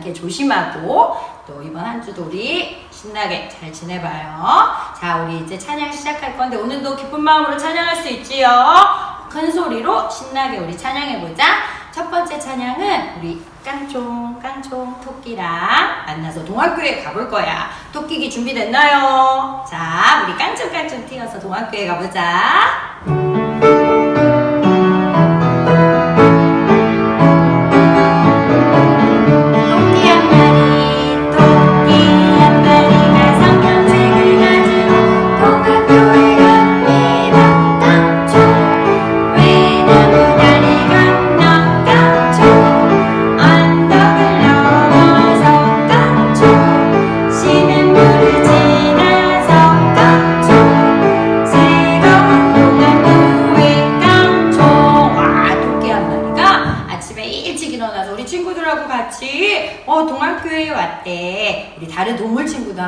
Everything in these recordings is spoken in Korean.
않게 조심하고 또 이번 한 주도 우리 신나게 잘 지내봐요. 자, 우리 이제 찬양 시작할 건데 오늘도 기쁜 마음으로 찬양할 수 있지요. 큰 소리로 신나게 우리 찬양해보자. 첫 번째 찬양은 우리 깡총, 깡총, 토끼랑 만나서 동학교에 가볼 거야. 토끼기 준비됐나요? 자, 우리 깡총, 깡총 튀어서 동학교에 가보자.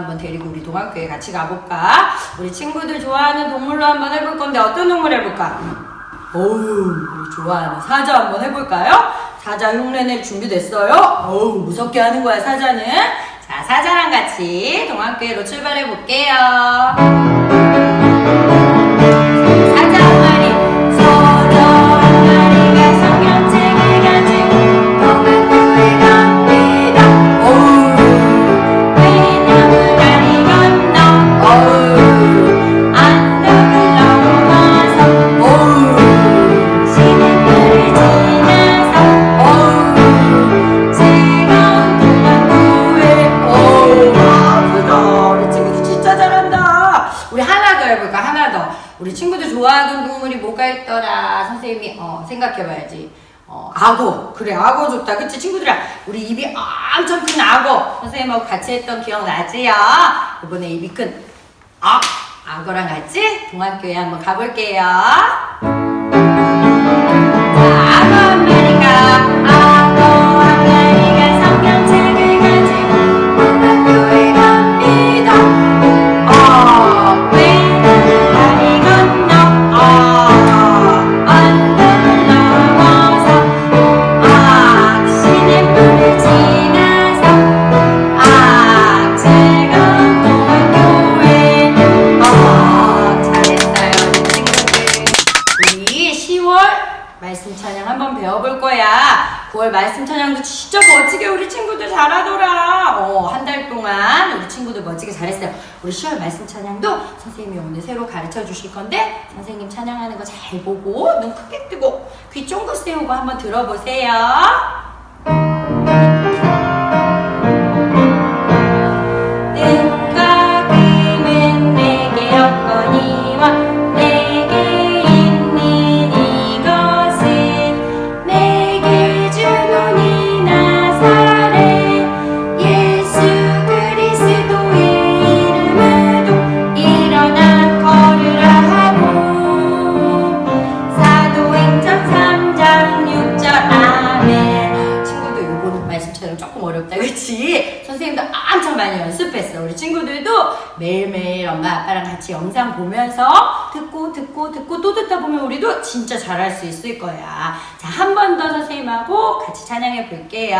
한번 데리고 우리 동학교에 같이 가볼까? 우리 친구들 좋아하는 동물로 한번 해볼 건데 어떤 동물 해볼까? 어우, 우리 좋아하는 사자 한번 해볼까요? 사자 흉내낼 준비됐어요? 어우, 무섭게 하는 거야, 사자는. 자, 사자랑 같이 동학교로 출발해 볼게요. 어, 악어. 그래, 악어 좋다. 그치, 친구들아? 우리 입이 엄청 큰 악어. 선생님하고 같이 했던 기억 나지요? 이번에 입이 큰 악, 악어랑 같이 동학교에 한번 가볼게요. 우리 10월 말씀 찬양도 선생님이 오늘 새로 가르쳐 주실 건데 선생님 찬양하는 거 잘 보고 눈 크게 뜨고 귀 쫑긋 세우고 한번 들어보세요. 보면서 듣고 듣고 듣고 또 듣다 보면 우리도 진짜 잘할 수 있을 거야. 자 한 번 더 선생님하고 같이 찬양해 볼게요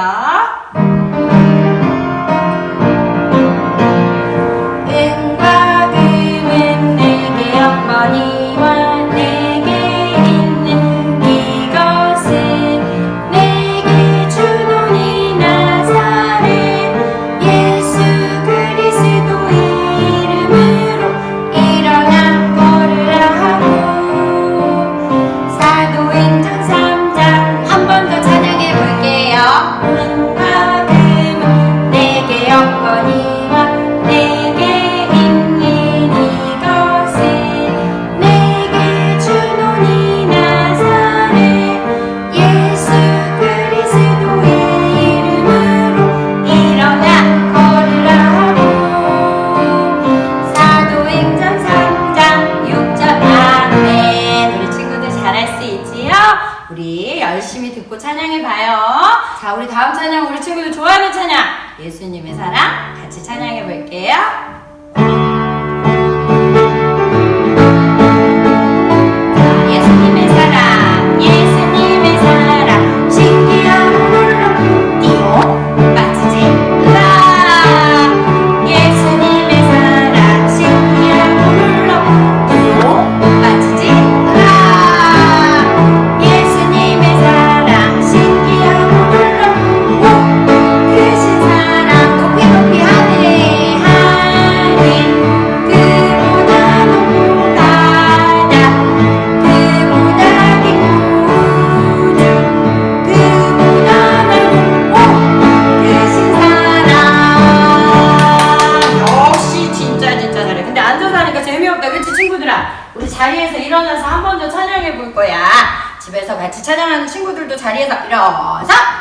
자리에서 일어서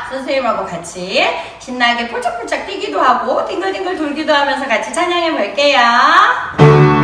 선생님하고 같이 신나게 폴짝폴짝 뛰기도 하고 딩글딩글 돌기도 하면서 같이 찬양해 볼게요.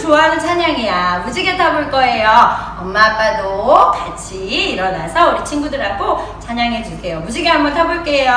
좋아하는 찬양이야. 무지개 타볼 거예요. 엄마 아빠도 같이 일어나서 우리 친구들하고 찬양해 주세요. 무지개 한번 타볼게요.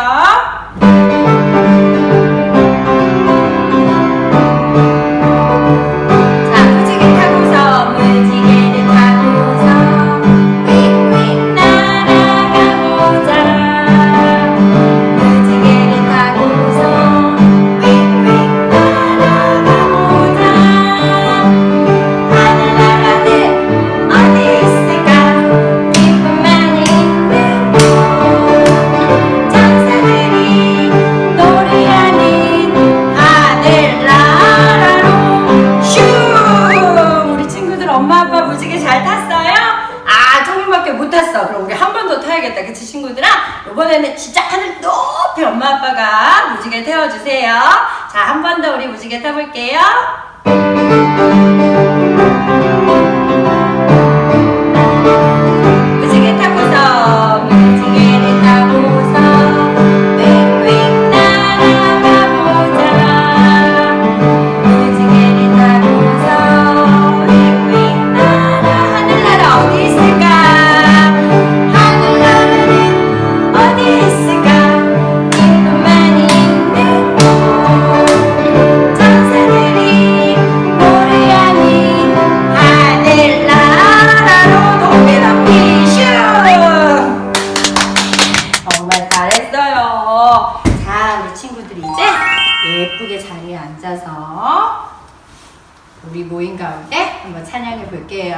한 번 더 우리 무지개 타볼게요. 볼게요.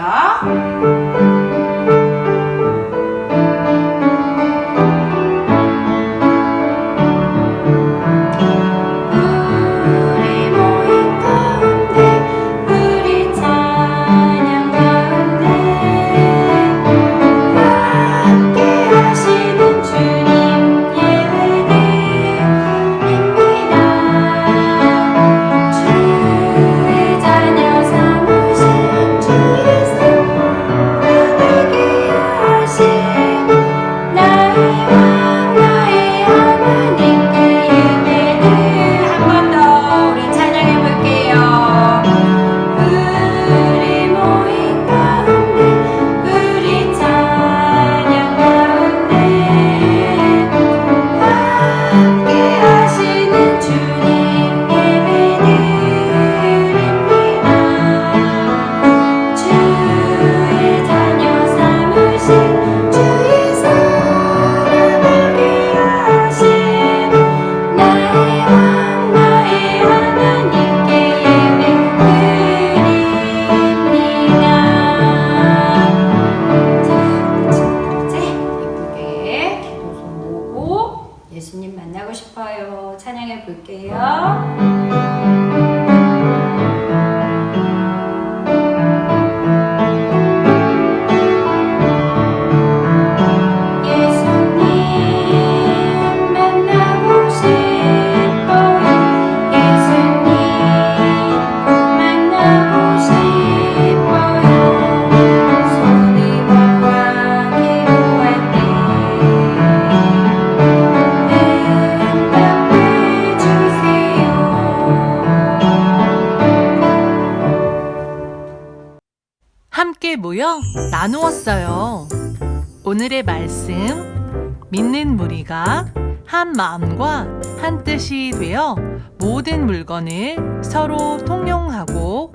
나누었어요. 오늘의 말씀, 믿는 무리가 한 마음과 한 뜻이 되어 모든 물건을 서로 통용하고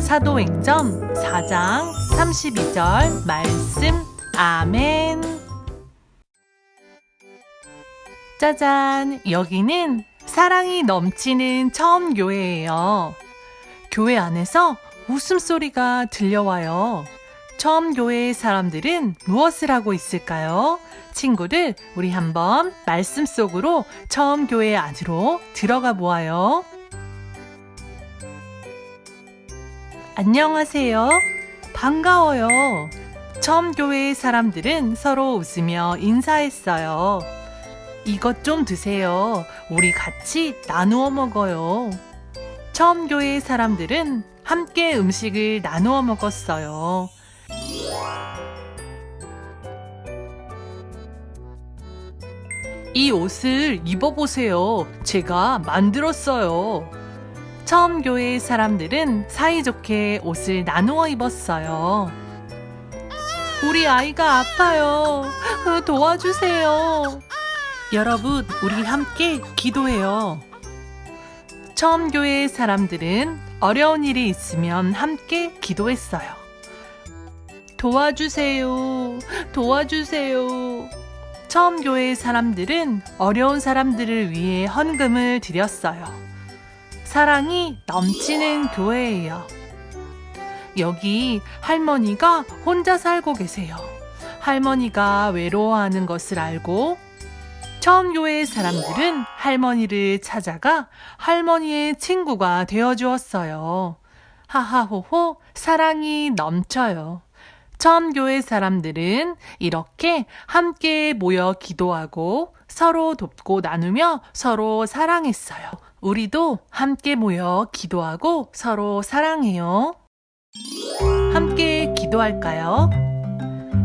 사도행전 4장 32절 말씀 아멘. 짜잔, 여기는 사랑이 넘치는 처음 교회예요. 교회 안에서 웃음소리가 들려와요. 처음 교회 사람들은 무엇을 하고 있을까요? 친구들, 우리 한번 말씀 속으로 처음 교회 안으로 들어가 보아요. 안녕하세요. 반가워요. 처음 교회 사람들은 서로 웃으며 인사했어요. 이것 좀 드세요. 우리 같이 나누어 먹어요. 처음 교회 사람들은 함께 음식을 나누어 먹었어요. 이 옷을 입어보세요. 제가 만들었어요. 처음 교회 사람들은 사이좋게 옷을 나누어 입었어요. 우리 아이가 아파요. 으, 도와주세요. 여러분, 우리 함께 기도해요. 처음 교회 사람들은 어려운 일이 있으면 함께 기도했어요. 도와주세요. 도와주세요. 처음 교회 사람들은 어려운 사람들을 위해 헌금을 드렸어요. 사랑이 넘치는 교회예요. 여기 할머니가 혼자 살고 계세요. 할머니가 외로워하는 것을 알고 처음 교회 사람들은 할머니를 찾아가 할머니의 친구가 되어 주었어요. 하하호호 사랑이 넘쳐요. 처음 교회 사람들은 이렇게 함께 모여 기도하고 서로 돕고 나누며 서로 사랑했어요. 우리도 함께 모여 기도하고 서로 사랑해요. 함께 기도할까요?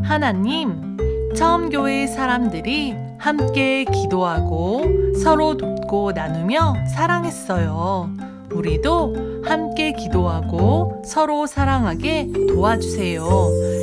하나님, 처음 교회 사람들이 함께 기도하고 서로 돕고 나누며 사랑했어요. 우리도 함께 기도하고 서로 사랑하게 도와주세요.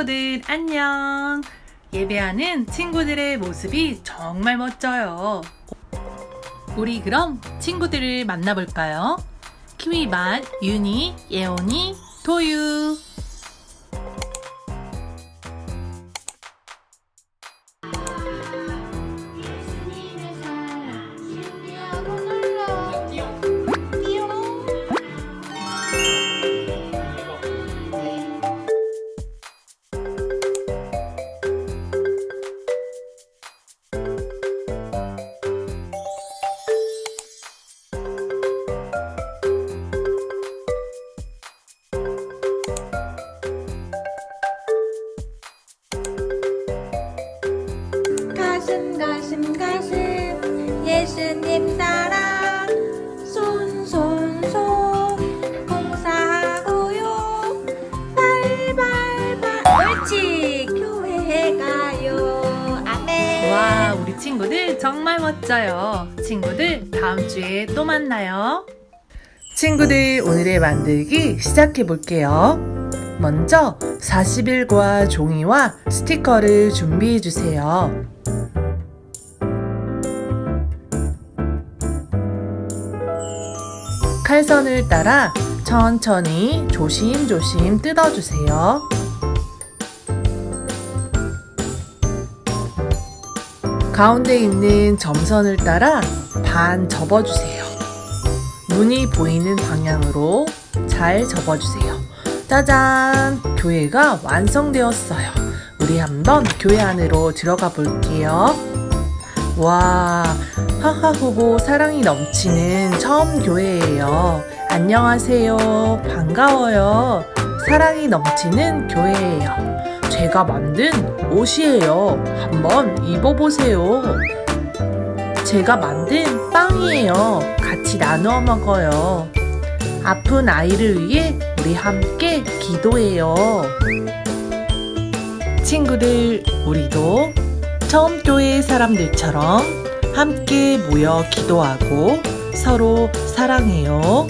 친구들 안녕. 예배하는 친구들의 모습이 정말 멋져요. 우리 그럼 친구들을 만나볼까요? 키위반, 윤희, 예원이, 도유. 정말 멋져요. 친구들, 다음 주에 또 만나요. 친구들, 오늘의 만들기 시작해 볼게요. 먼저 40일과 종이와 스티커를 준비해 주세요. 칼선을 따라 천천히 조심조심 뜯어주세요. 가운데 있는 점선을 따라 반 접어주세요. 눈이 보이는 방향으로 잘 접어주세요. 짜잔! 교회가 완성되었어요. 우리 한번 교회 안으로 들어가 볼게요. 와, 하하호호 사랑이 넘치는 처음 교회예요. 안녕하세요. 반가워요. 사랑이 넘치는 교회예요. 제가 만든 옷이에요. 한번 입어보세요. 제가 만든 빵이에요. 같이 나누어 먹어요. 아픈 아이를 위해 우리 함께 기도해요. 친구들, 우리도 처음 교회 사람들처럼 함께 모여 기도하고 서로 사랑해요.